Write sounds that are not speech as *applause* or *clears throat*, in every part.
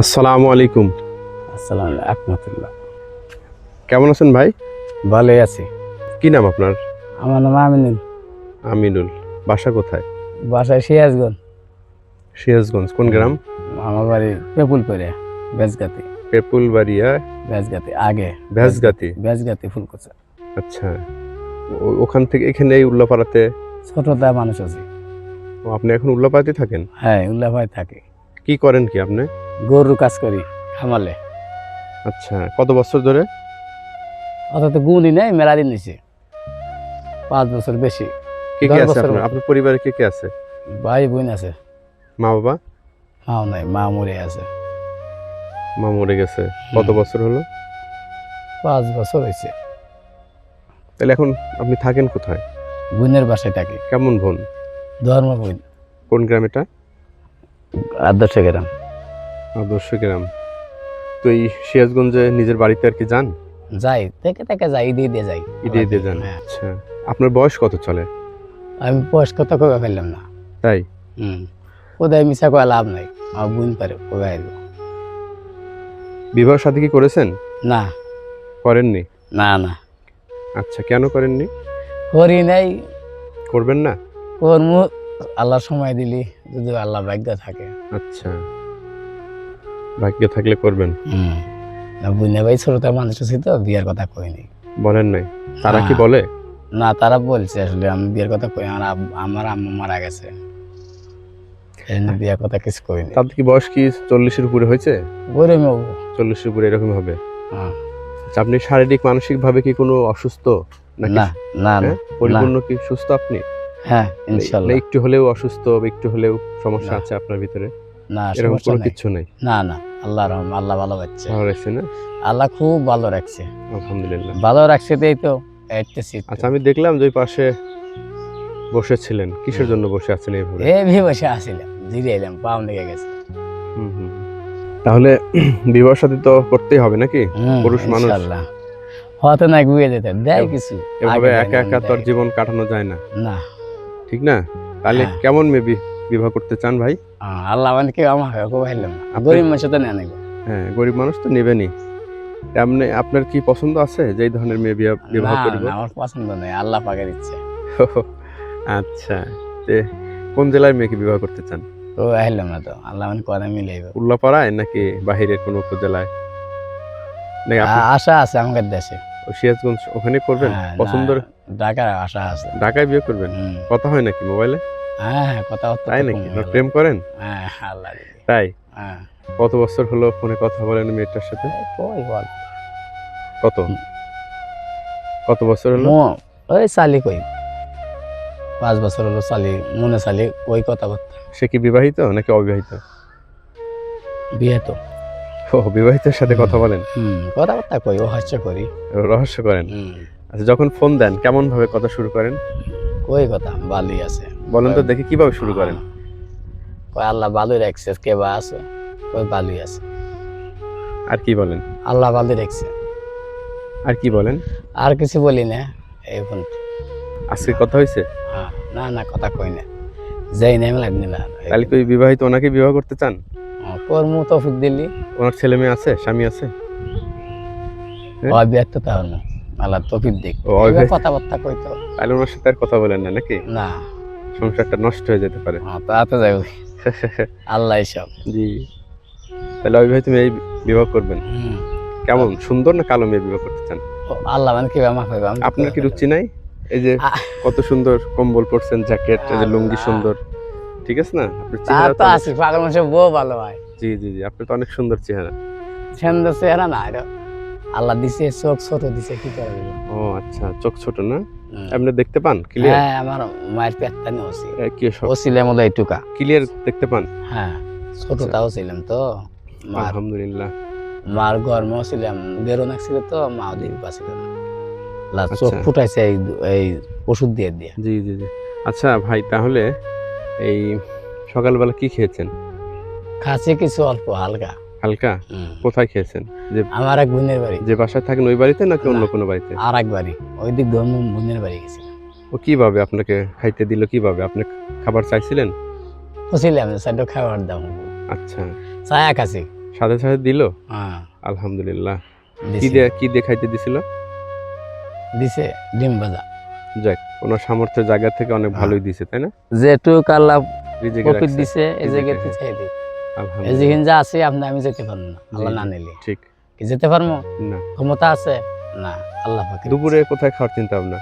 আসসালামু আলাইকুম। আসসালাম রহমতুল্লাহ। কেমন আছেন ভাই? ভালোই আছি। কি নাম আপনার? আমার নাম আমিনুল। আমিনুল বাসা কোথায়? বাসায় সিরাজগঞ্জ। সিরাজগঞ্জ কোন গ্রাম? আমার বাড়ি পেপুলপুরে বেজগাতি পেপুলবাড়িয়া? বেজগাতি আগে। ভেজগাতি? বেজগাতি ফুলকুচা। আচ্ছা ওখান থেকে এখানে এই উল্লাপাড়াতে? ছোটটা মানুষ আছে। ও, আপনি এখন উল্লাপাড়াতে থাকেন? হ্যাঁ উল্লাহ ভাই থাকে। কি করেন কি আপনি? গরু কাজ করি খামালে আচ্ছা কত বছর ধরে? তো গুণই নেই মেলা দিন নিছে পাঁচ বছর বেশি। কে কে আছে আপনার? আপনার পরিবারে কে কে আছে? ভাই বোন আছে। মা বাবা? মাও নাই মা মরে আছে। মা মরে গেছে। কত বছর হলো? পাঁচ বছর হয়েছে। তাহলে এখন আপনি থাকেন কোথায়? বোনের বাসায় থাকে। কেমন বোন? ধর্ম বোন কোন গ্রাম এটা? আদর্শ গ্রাম। আদর্শ গ্রাম। তো এই সিরাজগঞ্জে নিজের বাড়িতে আর কি যান? যাই থেকে থেকে যাই ঈদে ঈদে যাই। ঈদে ঈদে যান? হ্যাঁ। আচ্ছা। আপনার বয়স কত চলে? আমি বয়স কত কবে ফেললাম না। তাই? হুম। কোথায় মিশা কয়া লাভ নাই আমার বুঝতে পারে আইব। বিবাহ সাথে কি করেছেন? না। করেননি? না না। আচ্ছা কেন করেননি? করি নাই। করবেন না? কর্ম আল্লাহ সময় দিলি যদি আল্লাহ ভাগ্য থাকে। আচ্ছা। ভাগ্য থাকলে করবেন। হুম। বুঝতে ভাই ছোটটা মানুষ আছে তো বিয়ের কথা কইনি। বলেন নাই। তারা কি। বলে? না তারা বলছে আসলে আমি বিয়ের কথা কই আমার আমার আম্মু মারা গেছে। এই বিয়ের কথা কিছু কইনি। তাদের কি বয়স কি চল্লিশের উপরে হয়েছে? হব চল্লিশের উপরে এরকম হবে? হ্যাঁ। আচ্ছা আপনি শারীরিক মানসিক ভাবে কি কোনো অসুস্থ না না না। হ্যাঁ? পরিপূর্ণ কি সুস্থ আপনি? হ্যাঁ না ইনশাল্লাহ। একটু হলেও অসুস্থ একটু হলেও সমস্যা আছে আপনার ভিতরে? না এরকম কোনো কিছু নেই? না না। আল্লাহ রহম আল্লাহ ভালো রাখছে। ভালো লাগছে না? আল্লাহ খুব ভালো রাখছে। আলহামদুলিল্লাহ। ভালো রাখছে তাই তো এটতেছি আচ্ছা আমি দেখলাম যে পাশে বসেছিলেন। কিসের জন্য বসে আছেন এইভাবে? এই ভি বসে আসিলাম জিরে এলাম পাও লেগে গেছে। হুম, হুম। তাহলে *clears throat* বিবাহ সাথী তো করতেই হবে নাকি? পুরুষ মানুষ। ইনশাআল্লাহ। হয়তো না গুয়ে যেতে দেয় কিছু এভাবে একা একা তো আর দেয়। জীবন কাটানো যায় না। না। ঠিক না? তাহলে হ্যাঁ। কেমন মেবি? বিবাহ করতে চান ভাই? আল্লাহ মানে কেউ আমার হয় ভাইলাম গরিব মানুষ তো নেয় হ্যাঁ গরিব মানুষ তো নেবেনি এমনি আপনার কি পছন্দ আছে যে ধরনের মেয়ে বিবাহ করব? আমার পছন্দ নেই আল্লাহ পাকের ইচ্ছে। আচ্ছা। কোন জেলার মেয়েকে বিবাহ করতে চান? তো আইলাম না তো আল্লাহ মানে কথা মিলাইব। উল্লাপাড়ায় নাকি বাহিরের কোনো উপজেলায়? আশা আছে আমাদের দেশে। ও সিরাজগঞ্জ ওখানে করবেন? হ্যাঁ, না, পছন্দ ঢাকার আশা আছে। ঢাকায় বিয়ে করবেন? কথা হয় নাকি মোবাইলে? হ্যাঁ হ্যাঁ কথাবার্তা তাই নাকি। প্রেম করেন? হ্যাঁ আল্লাহ। তাই? হ্যাঁ। কত বছর হলো ফোনে কথা বলেন মেয়েটার সাথে? কই বল। কত? কত বছর হলো? ওই চালি কই? পাঁচ বছর হলো চালি মনে চালি ওই কথাবার্তা। সে কি বিবাহিত নাকি অবিবাহিত? বিয়ে তো। ও বিবাহিতের সাথে কথা বলেন? হুম কথাবার্তা কই রহস্য হাস্য করি রহস্য করেন? আচ্ছা যখন ফোন দেন কেমন ভাবে কথা শুরু করেন? কই কথা? ভালোই আছে। বলেন তো দেখি কীভাবে শুরু করেন। কই আল্লাহ ভালোই রাখছে কে বা আছে কই ভালোই আছে। আর কি বলেন। আল্লাহ ভালোই রাখছে আর কি বলেন। আর কিছু বলি না এই ফোন। আজকে কথা হয়েছে হ্যাঁ না না কথা কই না। যাই না আমি লাগনি না তাহলে কি বিবাহিত ওনাকে বিবাহ করতে চান? তোর মু তৌফিক দিলি। ওনার ছেলে মেয়ে আছে স্বামী আছে? হ্যাঁ? অব্যক্ত তাহলে না। আল্লাহ তৌফিক দিক। ও, অব্যক্ত। কথাবার্তা কই তো তাহলে ওনার সাথে আর কথা বলেন না নাকি? না। সংসারটা নষ্ট হয়ে যেতে পারে। হ্যাঁ, তা তো যাই *laughs* আল্লাহ সব জি। তাহলে ওই ভাই তুমি এই বিবাহ করবেন। কেমন সুন্দর না কালো মেয়ে বিবাহ করতে চান? আল্লাহ মানে কি পাইবা আমি আপনার কি রুচি নাই? এই যে কত সুন্দর কম্বল পরছেন জ্যাকেট এই যে লুঙ্গি সুন্দর। ঠিক আছে না? আপনার চেহারা তো আছে পাগল মানুষের বউ ভালো হয়। জি জি জি আপনার তো অনেক সুন্দর চেহারা। সুন্দর চেহারা না আল্লাহ দিছে চোখ ছোট দিছে কি করে ও আচ্ছা চোখ ছোট না। আপনি দেখতে পান? ক্লিয়ার হ্যাঁ আমার মায়ের পেটটা নিয়ে ওসি। কি ও ছিলাম ওদের এইটুকা ক্লিয়ার দেখতে পান? হ্যাঁ ছোটটাও ছিলাম তো। আলহামদুলিল্লাহ। মার গর্ম ছিলাম বেরো ছিল তো মাও দিন পাছিল না লা চোখ আচ্ছা। ফুটাইছে এই এই ওষুধ দিয়ে দিয়ে। জি জি জি। আচ্ছা ভাই তাহলে এই সকালবেলা কি খেয়েছেন? খাসি কিছু অল্প হালকা। হালকা? কোথায় খেয়েছেন? যে আমার এক বোনের বাড়ি। যে বাসায় থাকেন ওই বাড়িতে নাকি অন্য কোনো বাড়িতে? আর এক বাড়ি। ওই দিক ধর্ম বোনের বাড়ি গেছিলাম ও কীভাবে আপনাকে খাইতে দিল কীভাবে? আপনি খাবার চাইছিলেন? বুঝছিলাম সাইড খাবার দাম আচ্ছা। ছায়া খাসি সাথে সাথে দিল? হ্যাঁ। আলহামদুলিল্লাহ। কি দিয়ে কি দিয়ে খাইতে দিছিল? দিছে ডিম ভাজা। যাক ওনার সামর্থ্যের জায়গা থেকে অনেক হ্যাঁ। ভালোই দিছে তাই না? যেটুক আল্লাহ। দিছে এই জায়গাতে। চাই দিই যেখানে যা আছে আপনি আমি যেতে পারব না। আল্লাহ না নিলে। ঠিক। কি যেতে পারব? না। ক্ষমতা আছে? না আল্লাহ পাকে দুপুরে কোথায় খাওয়ার চিন্তা ভাবনা?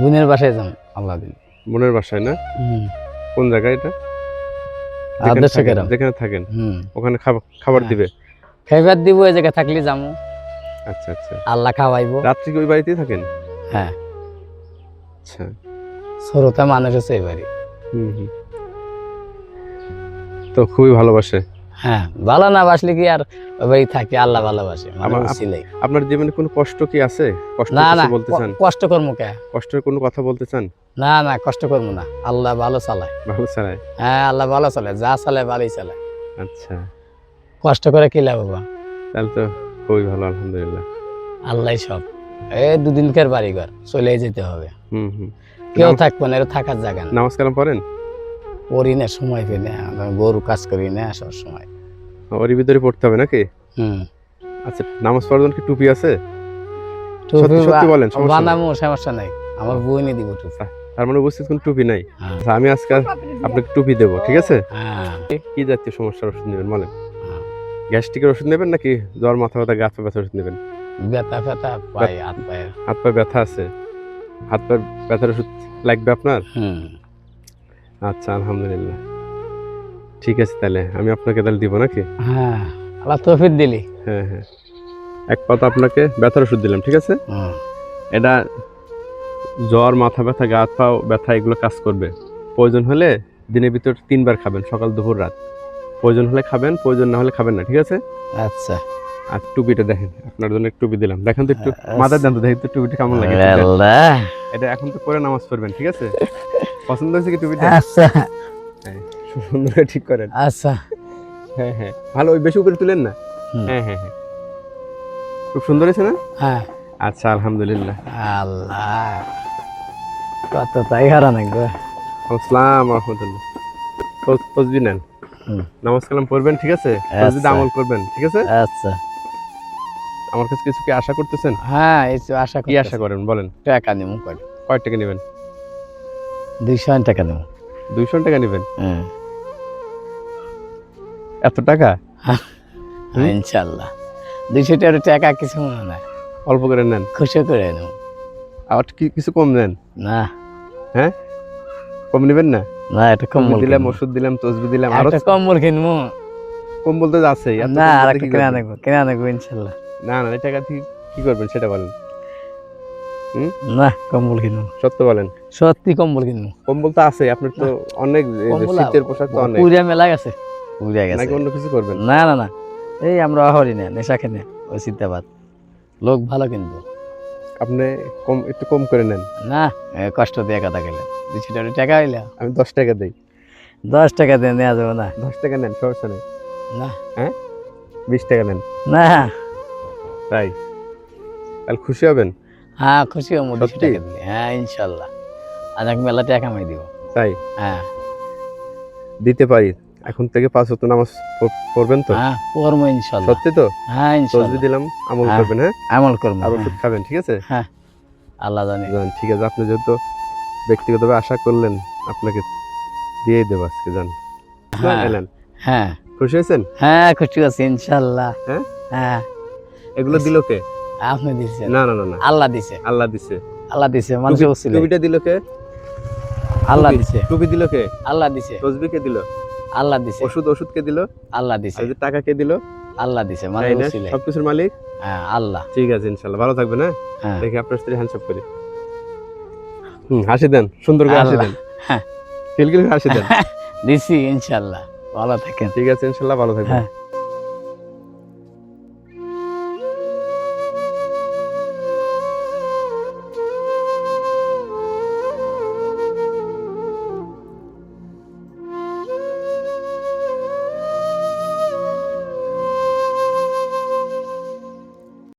বোনের বাসায় যাম আল্লাহ দিল বোনের বাসায় না? কোন জায়গায় এটা? যেখানে থাকেন- ওখানে খাবার খাবার হ্যাঁ। দিবে? খাইবার দিব এই জায়গায় থাকলে যামু। আচ্ছা আচ্ছা। আল্লাহ খাওয়াইবো। রাত্রি ওই বাড়িতেই থাকেন? হ্যাঁ। আচ্ছা। শ্রোতা মানুষ আছে এবারে হুম হুম। তো খুবই ভালোবাসে। হ্যাঁ ভালো না বাসলে কি আর ওই থাকি আল্লাহ ভালোবাসে মানে। আপনার জীবনে কোনো কষ্ট কি আছে? কষ্ট না না বলতে চান কষ্ট কে? কষ্টের কোনো কথা বলতে চান না না কষ্ট করব না আল্লাহ ভালো চালায়। ভালো ছাড়াই হ্যাঁ আল্লাহ ভালো চালায় যা চালায় ভালোই চালায়। আচ্ছা। কষ্ট করে কি লাভ বাবা তাহলে তো খুবই ভালো আলহামদুলিল্লাহ। আল্লাহ সব। এই দুদিনকার বাড়ি ঘর চলে যেতে হবে। হুম হুম। কেউ থাকব না থাকার জায়গা না। নামাজ কালাম পড়েন? করি না সময় পেলে আমরা গরু কাজ করি না সব সময়। ওরই ভিতরে পড়তে হবে নাকি? হুম। আচ্ছা নামাজ পড়ার জন্য কি টুপি আছে? টুপি সত্যি- বলেন। বানাবো সমস্যা নাই। আমার বই নিয়ে দিব টুপি। তার মানে উপস্থিত কোনো টুপি নাই? হ্যাঁ। আচ্ছা, আমি আজকে আপনাকে টুপি দেবো ঠিক আছে? হ্যাঁ। কি জাতীয় সমস্যার ওষুধ নেবেন বলেন? হ্যাঁ। গ্যাস্ট্রিকের ওষুধ নেবেন নাকি জ্বর মাথা ব্যথা গা হাত পা ব্যথা ওষুধ নেবেন? ব্যথা ফেথা পাই হাত পায়ে। হাত পা ব্যথা আছে। হাত পা ব্যথার ওষুধ লাগবে আপনার? হুম। আচ্ছা আলহামদুলিল্লাহ। ঠিক আছে তাহলে আমি আপনাকে তাহলে দিব নাকি? হ্যাঁ আল্লাহ তৌফিক দিলি। হ্যাঁ হ্যাঁ। এক পাতা আপনাকে ব্যথার ওষুধ দিলাম ঠিক আছে? এটা জ্বর মাথা ব্যথা গা হাত পা ব্যথা এগুলো কাজ করবে। প্রয়োজন হলে দিনের ভিতর তিনবার খাবেন সকাল দুপুর রাত। প্রয়োজন হলে খাবেন প্রয়োজন না হলে খাবেন না ঠিক আছে? আচ্ছা। আর টুপিটা দেখেন আপনার জন্য টুপি দিলাম। দেখেন তো একটু আচ্ছা। মাথায় দেন তো দেখেন তো টুপিটা কেমন লাগে এটা এখন তো পরে নামাজ পড়বেন ঠিক আছে? পছন্দ হয়েছে কি টুপিটা? আচ্ছা। হ্যাঁ সুন্দর ঠিক করেন। আচ্ছা। হ্যাঁ হ্যাঁ। ভালো ওই বেশি উপরে তুলেন না? হ্যাঁ হ্যাঁ হ্যাঁ। খুব সুন্দর হয়েছে না? হ্যাঁ। আচ্ছা আলহামদুলিল্লাহ। আল্লাহ। কত তাই হারান একবার। আসসালাম রহমতুল্লাহ তসবি নেন। নামাজ কালাম পড়বেন ঠিক আছে? তসবিতে আচ্ছা। আমল করবেন ঠিক আছে? আচ্ছা। আমার কাছে কিছু কি আশা করতেছেন? হ্যাঁ এই আশা কি আশা করেন বলেন। টাকা নেব কয় টাকা নেবেন? দুইশো টাকা দুইশো টাকা নেবেন? হ্যাঁ। এত টাকা? ইনশাল্লাহ। দুইশো টাকা টাকা কিছু মনে অল্প করে নেন। খুশি করে নেব। আবার কি কিছু কম নেন? না। হ্যাঁ? কম নেবেন না? না একটা কম্বল দিলাম ওষুধ দিলাম তসবি দিলাম আরও একটা কম্বল কিনবো। কম বলতে তো আছেই। না কম আর কিনা? নেব কিনা নেব ইনশাল্লাহ। না না এই টাকা দিয়ে কি করবেন সেটা বলেন। না কম্বল কিনবো সত্য বলেন। সত্যি কম্বল কিনবো। কম্বল তো আছে আপনার তো অনেক এই যে কম্বল শীতের পোশাক তো অনেক। পুরিয়া মেলা গেছে। পুরিয়া গেছে। নাকি অন্য কিছু করবেন? না না না। এই আমরা হরি না নেশা খেনে ওই সিদ্ধাবাদ লোক ভালো কিন্তু আপনি কম একটু কম করে নেন। না কষ্ট দিয়ে কথা গেলেন দুশো টাকা টাকা হইলে। আমি দশ টাকা দেই। দশ টাকা দিয়ে নেওয়া যাবে না। দশ টাকা নেন সমস্যা নেই। না। হ্যাঁ? বিশ টাকা নেন। না। তাই? তাহলে খুশি হবেন? হ্যাঁ খুশি হব দুশো সত্যি? টাকা দিলে হ্যাঁ ইনশাল্লাহ। আর মেলা টাকা কামাই দিব। তাই? হ্যাঁ। দিতে পারি। এখন থেকে পাঁচ হতো নামাজ পড়- পড়বেন তো? হ্যাঁ করব ইনশাল্লাহ। সত্যি তো? হ্যাঁ ইনশাল্লাহ। দিলাম আমল হ্যাঁ। করবেন হ্যাঁ? আমল করব আর হ্যাঁ। ওষুধ খাবেন ঠিক আছে? আল্লাহ জানে। ঠিক আছে আপনি যেহেতু ব্যক্তিগতভাবে আশা করলেন আপনাকে দিয়ে দেবো আজকে যান হ্যাঁ হ্যাঁ। খুশি হয়েছেন? হ্যাঁ খুশি আছি ইনশাল্লাহ। হ্যাঁ? হ্যাঁ। এগুলো দিল কে? আপনি না না না আল্লাহ দিছে? আল্লাহ দিছে। আল্লাহ দিছে মানুষ টুপি- টুপিটা দিল কে? আল্লাহ দিছে। টুপি দিল কে? আল্লাহ দিছে। তসবি কে দিল? আল্লাহ দিছে। ওষুধ ওষুধ কে দিল? আল্লাহ দিছে। আর টাকা কে দিল? আল্লাহ দিছে মানুষ সবকিছুর মালিক? হ্যাঁ আল্লাহ। ঠিক আছে ইনশাল্লাহ। ভালো থাকবেন হ্যাঁ? হ্যাঁ। দেখি আপনার স্ত্রী হ্যান্ডসঅপ করি। হুম হাসি দেন। সুন্দর করে হাসি দেন। হ্যাঁ। করে হাসি দেন। *laughs* দিছি ইনশাল্লাহ। ভালো থাকেন। ঠিক আছে ইনশাল্লাহ ভালো থাকবেন। হ্যাঁ।